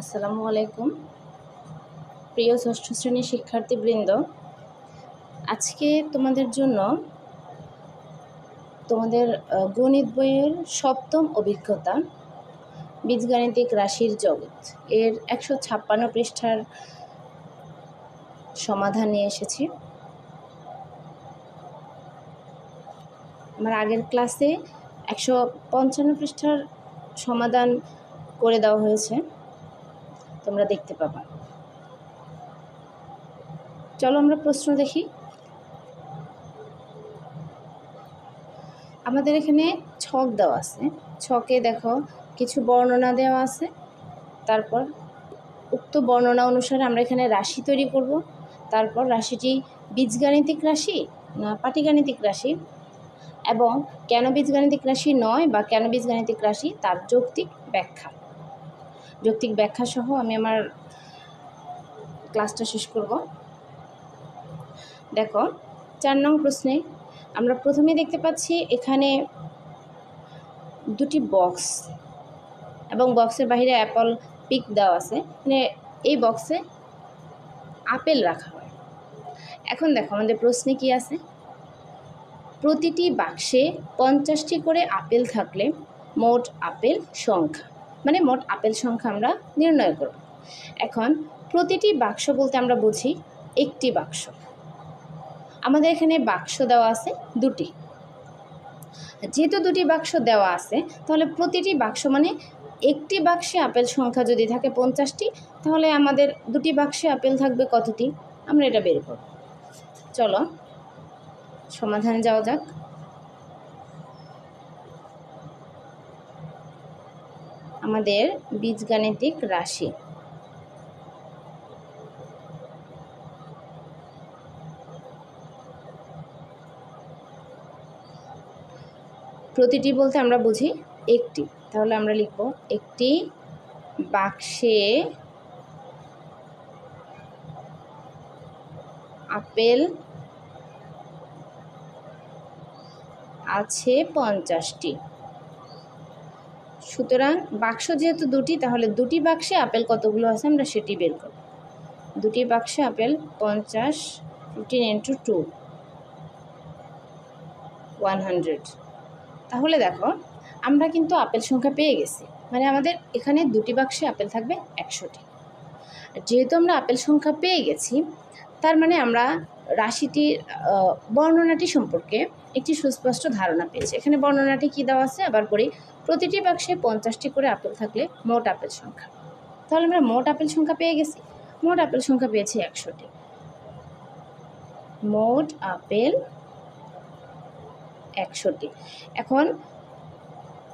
আসসালামু আলাইকুম। প্রিয় ষষ্ঠ শ্রেণির শিক্ষার্থীবৃন্দ, আজকে তোমাদের জন্য তোমাদের গণিত বইয়ের সপ্তম অভিজ্ঞতা, বীজগাণিতিক রাশির জগৎ। এর একশো ছাপ্পান্ন পৃষ্ঠার সমাধান নিয়ে এসেছি। আমার আগের ক্লাসে একশো পঞ্চান্ন পৃষ্ঠার সমাধান করে দেওয়া হয়েছে। তোমরা দেখতে পাবা। চলো আমরা প্রশ্ন দেখি। আমাদের এখানে ছক দেওয়া আছে। ছকে দেখো কিছু বর্ণনা দেওয়া আছে। তারপর উক্ত বর্ণনা অনুসারে আমরা এখানে রাশি তৈরি করব। তারপর রাশিটি বীজগাণিতিক রাশি না পাটিগাণিতিক রাশি? এবং কেন বীজগাণিতিক রাশি নয় বা কেন বীজগাণিতিক রাশি? তার যৌক্তিক ব্যাখ্যা। যৌক্তিক ব্যাখ্যাসহ আমি আমার ক্লাসটা শেষ করব। দেখো, চার নং প্রশ্নে আমরা প্রথমে দেখতে পাচ্ছি এখানে দুটি বক্স এবং বক্সের বাইরে অ্যাপল পিক দেওয়া আছে। মানে এই বক্সে আপেল রাখা হয়। এখন দেখো, আমাদের প্রশ্নে কি আছে? প্রতিটি বাক্সে পঞ্চাশটি করে আপেল থাকলে মোট আপেল সংখ্যা। মানে মোট আপেল সংখ্যা আমরা নির্ণয় করব। এখন প্রতিটি বাক্স বলতে আমরা বুঝি একটি বাক্স। আমাদের এখানে বাক্স দেওয়া আছে দুটি। যেহেতু দুটি বাক্স দেওয়া আছে, তাহলে প্রতিটি বাক্স মানে একটি বাক্সে আপেল সংখ্যা যদি থাকে পঞ্চাশটি, তাহলে আমাদের দুটি বাক্সে আপেল থাকবে কতটি? আমরা এটা বের করব। চলো, সমাধানে যাওয়া যাক। আমাদের বীজগাণিতিক রাশি। প্রতিটি বলতে আমরা বুঝি একটি। তাহলে আমরা লিখব একটি বাক্সে আপেল আছে পঞ্চাশটি। সুতরাং বাক্স যেহেতু দুটি, তাহলে দুটি বাক্সে আপেল কতগুলো আছে আমরা সেটি বের করব। দুটি বাক্সে আপেল পঞ্চাশ fifteen into two one hundred তাহলে দেখো, আমরা কিন্তু আপেল সংখ্যা পেয়ে গেছি। মানে আমাদের এখানে দুটি বাক্সে আপেল থাকবে একশোটি। যেহেতু আমরা আপেল সংখ্যা পেয়ে গেছি, তার মানে আমরা রাশিটির বর্ণনাটি সম্পর্কে একটি সুস্পষ্ট ধারণা পেয়েছি। এখানে বর্ণনাটি কী দেওয়া আছে? আবার করি প্রতিটি বাক্সে পঞ্চাশটি করে আপেল থাকলে মোট আপেল সংখ্যা। তাহলে আমরা মোট আপেল সংখ্যা পেয়ে গেছি। মোট আপেল সংখ্যা পেয়েছি একশোটি। মোট আপেল একশোটি। এখন,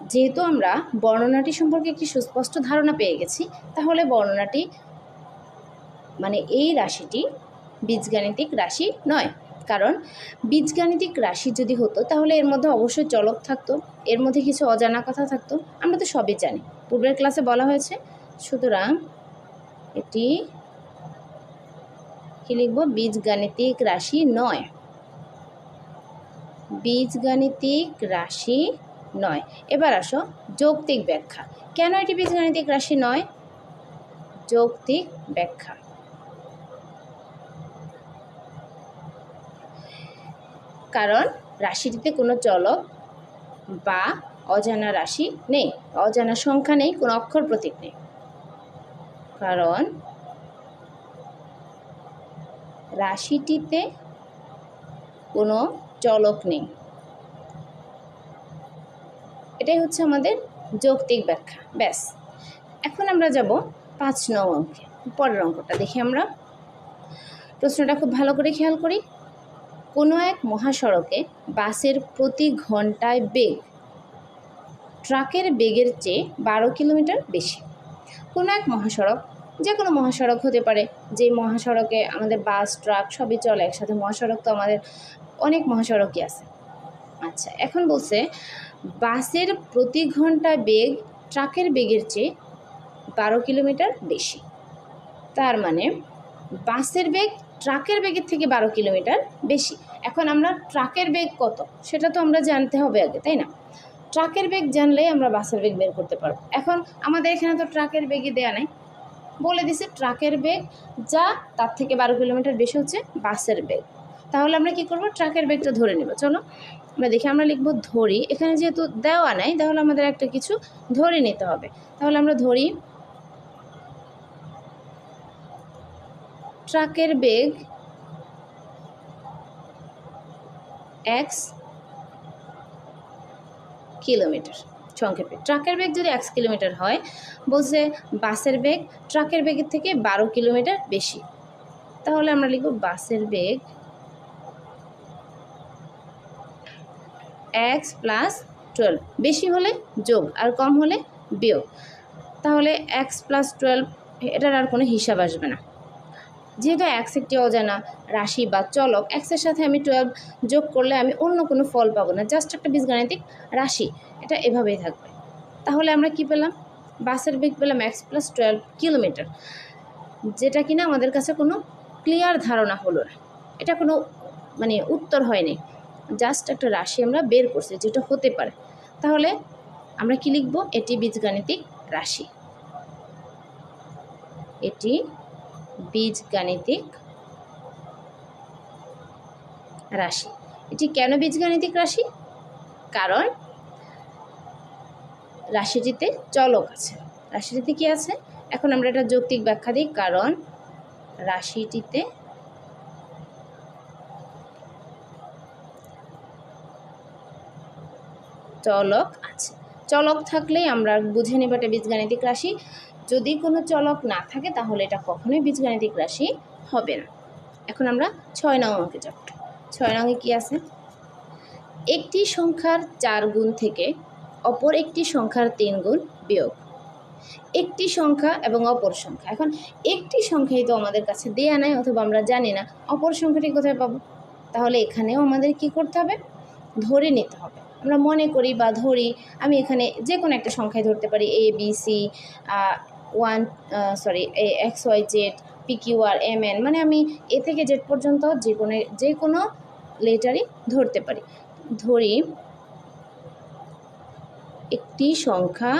যেহেতু আমরা বর্ণনাটি সম্পর্কে একটি সুস্পষ্ট ধারণা পেয়ে গেছি, তাহলে বর্ণনাটি মানে এই রাশিটি বীজগাণিতিক রাশি নয়। কারণ বীজগাণিতিক রাশি যদি হতো, তাহলে এর মধ্যে অবশ্যই চলক থাকতো, এর মধ্যে কিছু অজানা কথা থাকতো, আমরা তো সবই জানি। পূর্বের ক্লাসে বলা হয়েছে, সুতরাং এটি কি লিখব? বীজগাণিতিক রাশি নয়। বীজগাণিতিক রাশি নয়। এবার আসো, যৌক্তিক ব্যাখ্যা। কেন এটি বীজগাণিতিক রাশি নয়? যৌক্তিক ব্যাখ্যা। কারণ রাশিটিতে কোনো চলক বা অজানা রাশি নেই, অজানা সংখ্যা নেই, কোনো অক্ষর প্রতীক নেই। কারণ রাশিটিতে কোনো চলক নেই। এটাই হচ্ছে আমাদের যৌক্তিক ব্যাখ্যা। ব্যাস। এখন আমরা যাব পাঁচ নং অঙ্কে, পরের অঙ্কটা দেখি আমরা। প্রশ্নটা খুব ভালো করে খেয়াল করি। কোনো এক মহাসড়কে বাসের প্রতি ঘন্টায় বেগ, ট্রাকের বেগের চেয়ে বারো কিলোমিটার বেশি। কোনো এক মহাসড়ক, যে কোনো মহাসড়ক হতে পারে যে মহাসড়কে আমাদের বাস, ট্রাক সবই চলে একসাথে। মহাসড়ক তো আমাদের অনেক মহাসড়কই আছে। আচ্ছা এখন বলছে, বাসের প্রতি ঘন্টায় বেগ, ট্রাকের বেগের চেয়ে বারো কিলোমিটার বেশি। তার মানে বাসের বেগ, ট্রাকের বেগের থেকে বারো কিলোমিটার বেশি। এখন আমরা ট্রাকের বেগ কত? সেটা তো আমরা জানতে হবে আগে, তাই না? ট্রাকের বেগ জানলেই আমরা বাসের বেগ বের করতে পারব। এখন আমাদের এখানে তো ট্রাকের বেগই দেয়া নাই। বলে দিছে ট্রাকের বেগ যা, তার থেকে বারো কিলোমিটার বেশি হচ্ছে বাসের বেগ তাহলে আমরা কি করব? ট্রাকের বেগটা ধরে নেব। চলো, আমরা দেখি, আমরা লিখব ধরি। এখানে যেহেতু দেওয়া নাই, তাহলে আমাদের একটা কিছু ধরে নিতে হবে। তাহলে আমরা ধরি ট্রাকের বেগ এক্স কিলোমিটার সংক্ষেপে ট্রাকের বেগ যদি এক্স কিলোমিটার হয়, বলছে বাসের বেগ ট্রাকের বেগের থেকে বারো কিলোমিটার বেশি। তাহলে আমরা লিখব বাসের বেগ এক্স প্লাস টুয়েলভ বেশি হলে যোগ, আর কম হলে বিয়োগ। তাহলে এক্স প্লাস টুয়েলভ এটার আর কোনো হিসাব আসবে না। যেহেতু এক্স একটি অজানা রাশি বা চলক এক্সের সাথে আমি টুয়েলভ যোগ করলে আমি অন্য কোনো ফল পাবো না জাস্ট একটা বীজগাণিতিক রাশি, এটা এভাবেই থাকবে। তাহলে আমরা কি পেলাম? বাসের বেগ পেলাম এক্স প্লাস টুয়েলভ কিলোমিটার যেটা কিনা আমাদের কাছে কোনো ক্লিয়ার ধারণা হলো না। এটা কোনো মানে উত্তর হয়নি জাস্ট একটা রাশি আমরা বের করছি যেটা হতে পারে। তাহলে আমরা কি লিখব? এটি বীজগাণিতিক রাশি। এটি বীজগাণিতিক রাশি। এটি কেন বীজগাণিতিক রাশি? কারণ রাশিটিতে চলক আছে। রাশিটিতে কি আছে? এখন আমরা এটা যৌক্তিক ব্যাখ্যা দিই, কারণ রাশিটিতে চলক আছে। চলক থাকলেই আমরা বুঝে নিব এটা বীজগাণিতিক রাশি। যদি কোনো চলক না থাকে, তাহলে এটা কখনোই বীজগাণিতিক রাশি হবে না। এখন আমরা ছয় নং অঙ্কে যাব। ছয় নঙে কি আছে? একটি সংখ্যার চার গুণ থেকে অপর একটি সংখ্যার তিন গুণ বিয়োগ। একটি সংখ্যা এবং অপর সংখ্যা। এখন একটি সংখ্যাই তো আমাদের কাছে দেয়া নাই, অথবা আমরা জানি না, অপর সংখ্যাটি কোথায় পাবো? তাহলে এখানেও আমাদের কি করতে হবে? ধরে নিতে হবে। আমরা মনে করি বা ধরি, আমি এখানে যে কোনো একটা সংখ্যায় ধরতে পারি A B C one sorry X Y Z P Q R M N মানে আমি এ থেকে জেড পর্যন্ত যে কোনো যে কোনো লেটারই ধরতে পারি। ধরি একটি সংখ্যা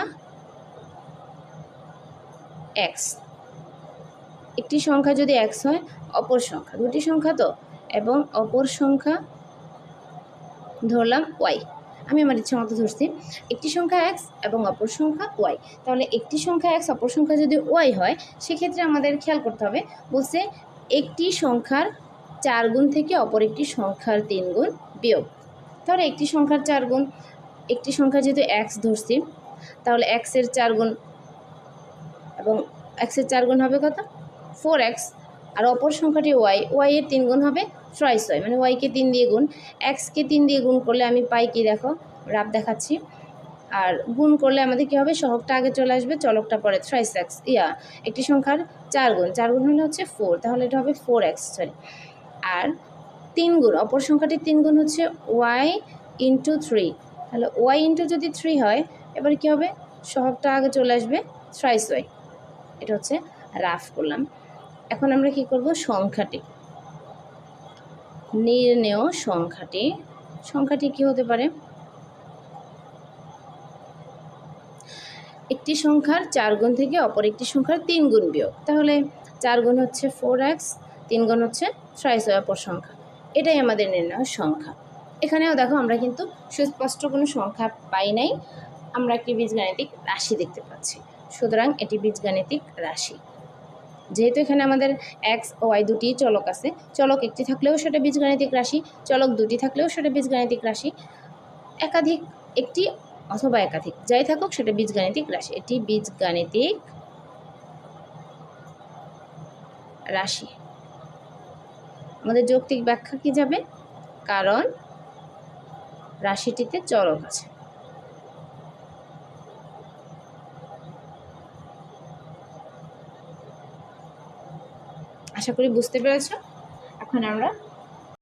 এক্স একটি সংখ্যা যদি এক্স হয়, অপর সংখ্যা। দুটি সংখ্যা তো? এবং অপর সংখ্যা ধরলাম ওয়াই আমি আমার ইচ্ছা মতো ধরছি। একটি সংখ্যা এক্স এবং অপর সংখ্যা ওয়াই তাহলে একটি সংখ্যা এক্স অপর সংখ্যা যদি ওয়াই হয়, সেক্ষেত্রে আমাদের খেয়াল করতে হবে। বলছে একটি সংখ্যার চার গুণ থেকে অপর একটি সংখ্যার তিন গুণ বিয়োগ। তাহলে একটি সংখ্যার চার গুণ, একটি সংখ্যা যেহেতু এক্স ধরছি, তাহলে এক্সের চার গুণ এবং এক্সের চার গুণ হবে কত? ফোর এক্স আর অপর সংখ্যাটি ওয়াই ওয়াইয়ের তিন গুণ হবে ট্রাইস ওয়াই মানে ওয়াইকে তিন দিয়ে গুণ এক্সকে তিন দিয়ে গুণ করলে আমি পাই কি দেখো? রাব দেখাচ্ছি। আর গুণ করলে আমাদের কী হবে? সহগটা আগে চলে আসবে, চলকটা পরে থ্রাইস এক্স ইয়া, একটি সংখ্যার চার গুণ। চার গুণ হলে হচ্ছে ফোর তাহলে এটা হবে ফোর এক্স সরি আর তিন গুণ, অপর সংখ্যাটির তিন গুণ হচ্ছে ওয়াই ইন্টু থ্রি তাহলে ওয়াই ইন্টু যদি থ্রি হয়, এবার কী হবে? সহগটা আগে চলে আসবে থ্রাইস ওয়াই এটা হচ্ছে রাফ করলাম। এখন আমরা কি করব? সংখ্যাটি। নির্ণেয় সংখ্যাটি। সংখ্যাটি কি হতে পারে? একটি সংখ্যার চার গুণ থেকে অপর একটি সংখ্যার তিন গুণ বিয়োগ। তাহলে চার গুণ হচ্ছে ফোর এক্স তিন গুণ হচ্ছে থ্রাইস অপর সংখ্যা। এটাই আমাদের নির্ণয় সংখ্যা। এখানেও দেখো আমরা কিন্তু সুস্পষ্ট কোনো সংখ্যা পাই নাই। আমরা একটি বীজগাণিতিক রাশি দেখতে পাচ্ছি। সুতরাং এটি বীজগাণিতিক রাশি। যেহেতু এখানে আমাদের এক্স ওয়াই দুটি চলক আছে, চলক একটি থাকলেও সেটা বীজগাণিতিক রাশি, চলক দুটি থাকলেও সেটা বীজগাণিতিক রাশি, একাধিক একটি অথবা একাধিক, যাই থাকুক সেটা বীজগাণিতিক রাশি, এটি বীজগাণিতিক রাশি। আমাদের যৌক্তিক ব্যাখ্যা কি যাবে? কারণ রাশিটিতে চলক আছে। আশা করি বুঝতে পেরেছ। এখন আমরা